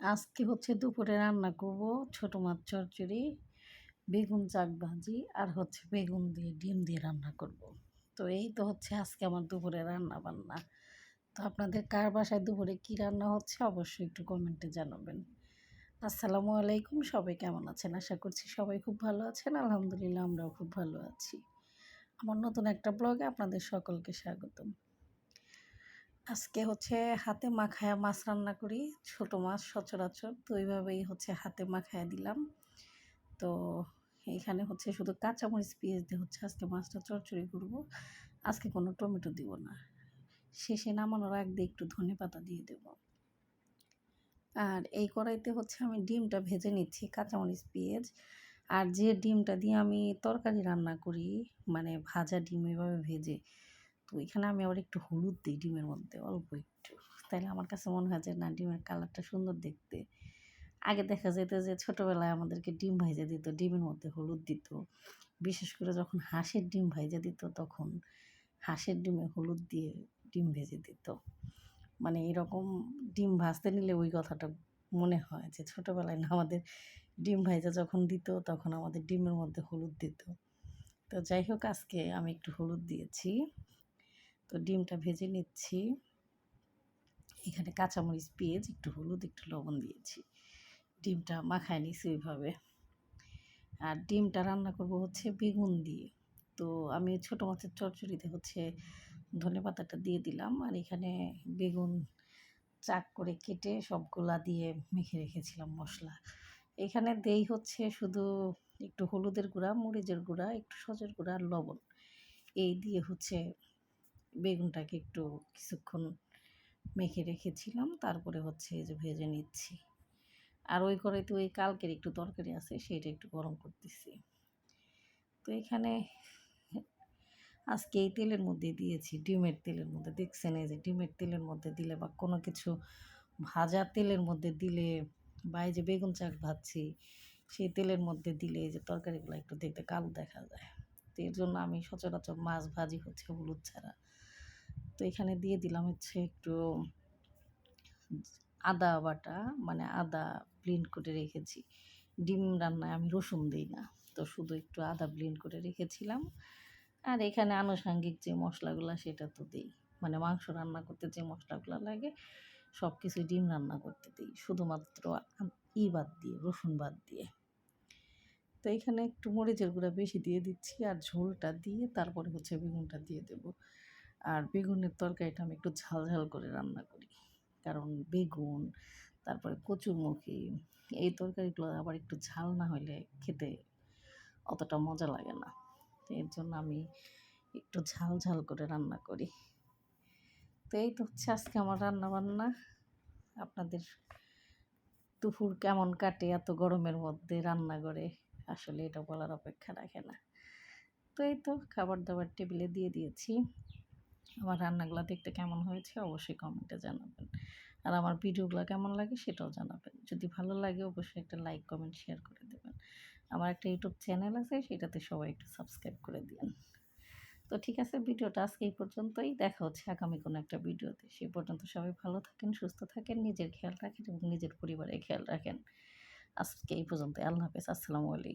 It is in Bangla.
আজকে হচ্ছে দুপুরে রান্না করব ছোট মাছ চচ্চড়ি বেগুন চাক ভাজি আর হচ্ছে বেগুন দিয়ে ডিম দিয়ে রান্না করব। তো এই তো হচ্ছে আজকে আমার দুপুরে রান্না বান্না। তো আপনাদের কার বাসায় দুপুরে কী রান্না হচ্ছে অবশ্যই একটু কমেন্টে জানাবেন। আসসালামু আলাইকুম, সবাই কেমন আছেন? আশা করছি সবাই খুব ভালো আছেন। আলহামদুলিল্লাহ আমরাও খুব ভালো আছি। আমার নতুন একটা ব্লগে আপনাদের সকলকে স্বাগতম। আজকে হচ্ছে হাতে মাখায়া মাছ রান্না করি। ছোট মাছ সচরাচর। তো এইভাবেই হচ্ছে হাতে মাখায়া দিলাম। তো এখানে হচ্ছে শুধু কাঁচামরিচ পেঁয়াজ দিয়ে হচ্ছে আজকে মাছটা চড়চড়ি করব। আজকে কোনো টমেটো দিব না। শেষে নামানোর আগ দিয়ে একটু ধনে পাতা দিয়ে দেব। আর এই কড়াইতে হচ্ছে আমি ডিমটা ভেজে নিচ্ছি, কাঁচামরিচ পেঁয়াজ। আর যে ডিমটা দিয়ে আমি তরকারি রান্না করি মানে ভাজা ডিম এভাবে ভেজে তো এখানে আমি আবার একটু হলুদ দিই ডিমের মধ্যে, অল্প একটু। তাইলে আমার কাছে মনে হয় যে, না, ডিমের কালারটা সুন্দর দেখতে। আগে দেখা যেত যে, ছোটোবেলায় আমাদেরকে ডিম ভাইজে দিত, ডিমের মধ্যে হলুদ দিত। বিশেষ করে যখন হাঁসের ডিম ভাইজে দিত, তখন হাঁসের ডিমে হলুদ দিয়ে ডিম ভেজে দিত। মানে এরকম ডিম ভাজতে নিলে ওই কথাটা মনে হয় যে, ছোটোবেলায় না আমাদের ডিম ভাইজা যখন দিত, তখন আমাদের ডিমের মধ্যে হলুদ দিত। তো যাই হোক, আজকে আমি একটু হলুদ দিয়েছি। তো ডিমটা ভেজে নিচ্ছি। এখানে কাঁচামরিচ, পেঁয়াজ, একটু হলুদ, একটু লবণ দিয়েছি। ডিমটা মাখায় নিছি ওইভাবে। আর ডিমটা রান্না করব হচ্ছে বেগুন দিয়ে। তো আমি ছোটো মাছের চচ্চড়িতে হচ্ছে ধনে পাতাটা দিয়ে দিলাম আর এখানে বেগুন চাক করে কেটে সবগুলা দিয়ে মেখে রেখেছিলাম মশলা। এখানে দেই হচ্ছে শুধু একটু হলুদের গুঁড়া, মরিচের গুঁড়া, একটু সজের গুঁড়া আর লবণ। এই দিয়ে হচ্ছে বেগুনটাকে একটু কিছুক্ষণ মেখে রেখেছিলাম, তারপরে হচ্ছে এই যে ভেজে নিচ্ছি। আর ওই করে তো ওই কালকের একটু তরকারি আছে সেটা একটু গরম করতেছি। তো এখানে আজকে এই তেলের মধ্যে দিয়েছি, ডিমের তেলের মধ্যে। দেখছেন এই যে ডিমের তেলের মধ্যে দিলে বা কোনো কিছু ভাজা তেলের মধ্যে দিলে বা এই যে বেগুন চাক ভাজছি, সেই তেলের মধ্যে দিলে এই যে তরকারিগুলো একটু দেখতে কালো দেখা যায়। তো এর জন্য আমি সচরাচর মাছ ভাজি হচ্ছে হলুদ ছাড়া। তো এখানে দিয়ে দিলাম হচ্ছে একটু আদা বাটা মানে আদা ব্লিন্ড করে রেখেছি। ডিম রান্নায় আমি রসুন দিই না, তো শুধু একটু আদা ব্লিন্ড করে রেখেছিলাম। আর এখানে আনুষাঙ্গিক যে মশলাগুলো সেটা তো দিই। মানে মাংস রান্না করতে যে মশলাগুলো লাগে সব কিছু ডিম রান্না করতে দিই। শুধুমাত্র ই বাদ দিয়ে, রসুন বাদ দিয়ে। তো এখানে একটু মরিচের গুঁড়া বেশি দিয়ে দিচ্ছি, আর ঝোলটা দিয়ে তারপরে হচ্ছে বেগুনটা দিয়ে দেবো। আর বেগুনের তরকারিটা আমি একটু ঝাল ঝাল করে রান্না করি। কারণ বেগুন, তারপরে কচুরমুখী এই তরকারিগুলো আবার একটু ঝাল না হলে খেতে অতটা মজা লাগে না। তো এর জন্য আমি একটু ঝাল ঝাল করে রান্না করি। তো এই তো হচ্ছে আজকে আমার রান্না বান্না আপনাদের দুপুর কেমন কাটে, এত গরমের মধ্যে রান্না করে, আসলে এটা বলার অপেক্ষা রাখে না। তো এই তো খাবার দাবার টেবিলে দিয়ে দিয়েছি। আমার রান্নাগুলো দেখতে কেমন হয়েছে অবশ্যই কমেন্টে জানাবেন। আর আমার ভিডিওগুলো কেমন লাগে সেটাও জানাবেন। যদি ভালো লাগে অবশ্যই একটা লাইক কমেন্ট শেয়ার করে দেবেন। আমার একটা ইউটিউব চ্যানেল আছে, সেটাতে সবাই একটু সাবস্ক্রাইব করে দিন তো ঠিক আছে, ভিডিওটা আজকে এই পর্যন্তই। দেখা হচ্ছে আগামী কোনো একটা ভিডিওতে। সেই পর্যন্ত সবাই ভালো থাকেন, সুস্থ থাকেন, নিজের খেয়াল রাখেন এবং নিজের পরিবারের খেয়াল রাখেন। আজকে এই পর্যন্ত আল্লাহ হাফেজ। আসসালামু আলাইকুম।